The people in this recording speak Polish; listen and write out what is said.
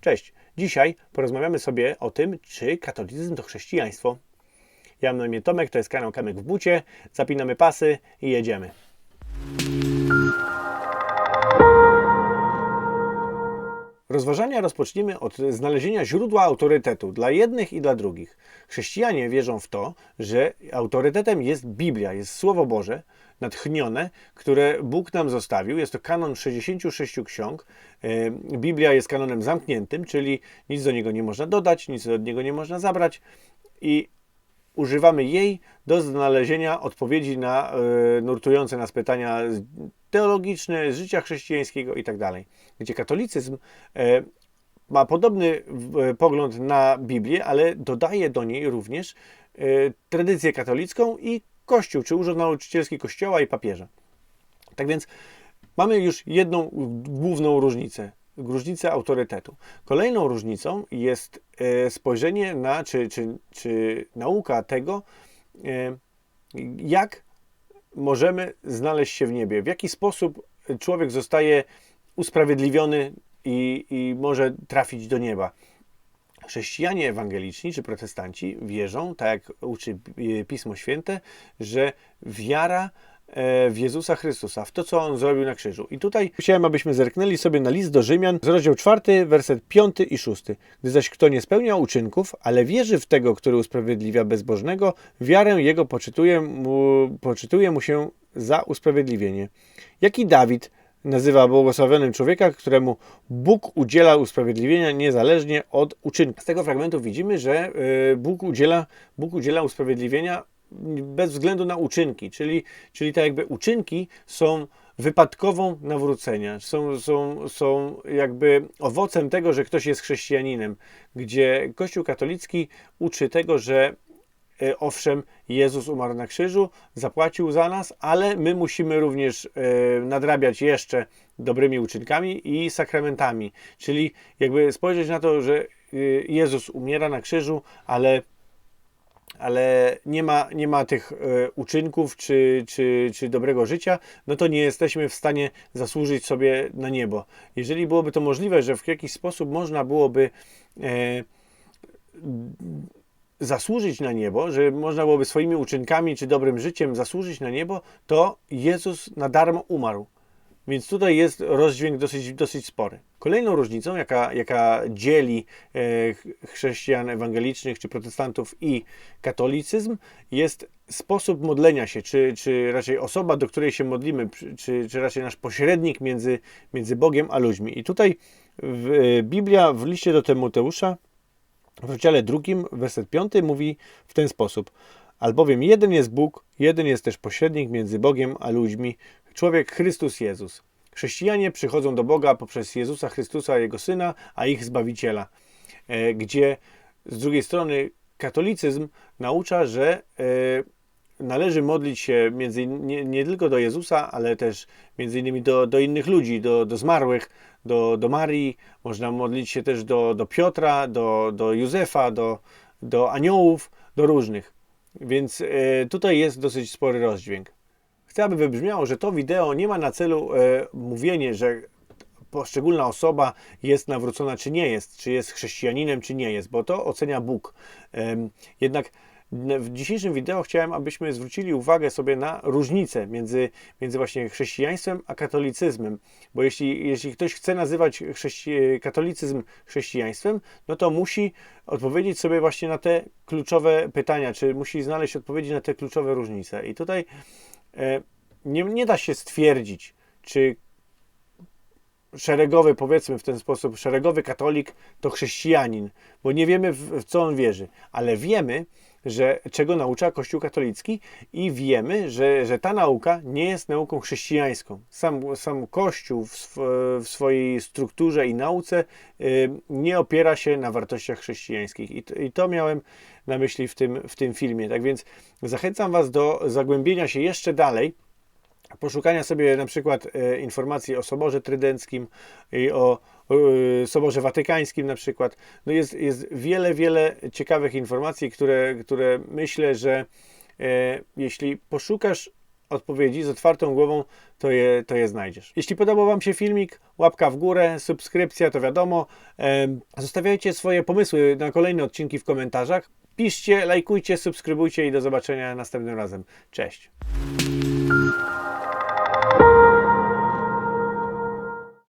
Cześć. Dzisiaj porozmawiamy sobie o tym, czy katolicyzm to chrześcijaństwo. Ja mam na imię Tomek, to jest kanał Kamek w bucie. Zapinamy pasy i jedziemy. Rozważania rozpoczniemy od znalezienia źródła autorytetu dla jednych i dla drugich. Chrześcijanie wierzą w to, że autorytetem jest Biblia, jest Słowo Boże, natchnione, które Bóg nam zostawił. Jest to kanon 66 ksiąg. E, Biblia jest kanonem zamkniętym, czyli nic do niego nie można dodać, nic od niego nie można zabrać i używamy jej do znalezienia odpowiedzi na e, nurtujące nas pytania teologiczne, z życia chrześcijańskiego itd. Tak Gdzie katolicyzm e, ma podobny pogląd na Biblię, ale dodaje do niej również tradycję katolicką i Kościół, czy Urząd Nauczycielski Kościoła i papieża. Tak więc mamy już jedną główną różnicę. Różnicę autorytetu. Kolejną różnicą jest e, spojrzenie na, czy, czy, czy nauka tego, e, jak możemy znaleźć się w niebie, w jaki sposób człowiek zostaje usprawiedliwiony i, i może trafić do nieba. Chrześcijanie ewangeliczni czy protestanci wierzą, tak jak uczy Pismo Święte, że wiara w Jezusa Chrystusa, w to, co On zrobił na krzyżu. I tutaj chciałem, abyśmy zerknęli sobie na list do Rzymian, rozdział 4, werset 5 i 6. Gdy zaś kto nie spełnia uczynków, ale wierzy w tego, który usprawiedliwia bezbożnego, wiarę jego poczytuje mu, poczytuje mu się za usprawiedliwienie. Jaki Dawid nazywa błogosławionym człowieka, któremu Bóg udziela usprawiedliwienia niezależnie od uczynku. Z tego fragmentu widzimy, że y, Bóg udziela, Bóg udziela usprawiedliwienia bez względu na uczynki, czyli, czyli tak jakby uczynki są wypadkową nawrócenia, są, są, są jakby owocem tego, że ktoś jest chrześcijaninem, gdzie Kościół katolicki uczy tego, że E, owszem, Jezus umarł na krzyżu, zapłacił za nas, ale my musimy również e, nadrabiać jeszcze dobrymi uczynkami i sakramentami. Czyli jakby spojrzeć na to, że e, Jezus umiera na krzyżu, ale ale nie ma, nie ma tych uczynków czy, czy, czy dobrego życia, no to nie jesteśmy w stanie zasłużyć sobie na niebo. Jeżeli byłoby to możliwe, że w jakiś sposób można byłoby zasłużyć na niebo, że można byłoby swoimi uczynkami czy dobrym życiem zasłużyć na niebo, to Jezus na darmo umarł. Więc tutaj jest rozdźwięk dosyć, dosyć spory. Kolejną różnicą, jaka, jaka dzieli e, chrześcijan ewangelicznych czy protestantów i katolicyzm, jest sposób modlenia się, czy, czy raczej osoba, do której się modlimy, czy, czy raczej nasz pośrednik między, między Bogiem a ludźmi. I tutaj w, e, Biblia w liście do Tymoteusza w rozdziale drugim, werset piąty mówi w ten sposób. Albowiem jeden jest Bóg, jeden jest też pośrednik między Bogiem a ludźmi, człowiek Chrystus Jezus. Chrześcijanie przychodzą do Boga poprzez Jezusa Chrystusa, Jego Syna, a ich Zbawiciela. E, gdzie z drugiej strony katolicyzm naucza, że e, należy modlić się między, nie, nie, tylko do Jezusa, ale też między innymi do, do innych ludzi, do, do zmarłych, do, do Marii, można modlić się też do, do Piotra, do, do Józefa, do, do aniołów, do różnych. Więc e, tutaj jest dosyć spory rozdźwięk. Chcę, aby wybrzmiało, że to wideo nie ma na celu e, mówienie, że poszczególna osoba jest nawrócona czy nie jest, czy jest chrześcijaninem czy nie jest, bo to ocenia Bóg. Jednak w dzisiejszym wideo chciałem, abyśmy zwrócili uwagę sobie na różnicę między, między właśnie chrześcijaństwem a katolicyzmem, bo jeśli, jeśli ktoś chce nazywać chrześci katolicyzm chrześcijaństwem, no to musi odpowiedzieć sobie właśnie na te kluczowe pytania, czy musi znaleźć odpowiedzi na te kluczowe różnice. I tutaj nie, nie da się stwierdzić, czy szeregowy, powiedzmy w ten sposób, szeregowy katolik to chrześcijanin, bo nie wiemy w, w co on wierzy, ale wiemy, że, czego naucza Kościół katolicki i wiemy, że, że ta nauka nie jest nauką chrześcijańską. Sam, sam Kościół w, w swojej strukturze i nauce y, nie opiera się na wartościach chrześcijańskich. I to, I to miałem na myśli w tym, w tym filmie. Tak więc zachęcam Was do zagłębienia się jeszcze dalej poszukania sobie na przykład e, informacji o Soborze Trydenckim i o, e, Soborze Watykańskim na przykład. No jest, jest wiele, wiele ciekawych informacji, które, które myślę, że e, jeśli poszukasz odpowiedzi z otwartą głową, to je, to je znajdziesz. Jeśli podobał Wam się filmik, łapka w górę, subskrypcja, to wiadomo. Zostawiajcie swoje pomysły na kolejne odcinki w komentarzach. Piszcie, lajkujcie, subskrybujcie i do zobaczenia następnym razem. Cześć.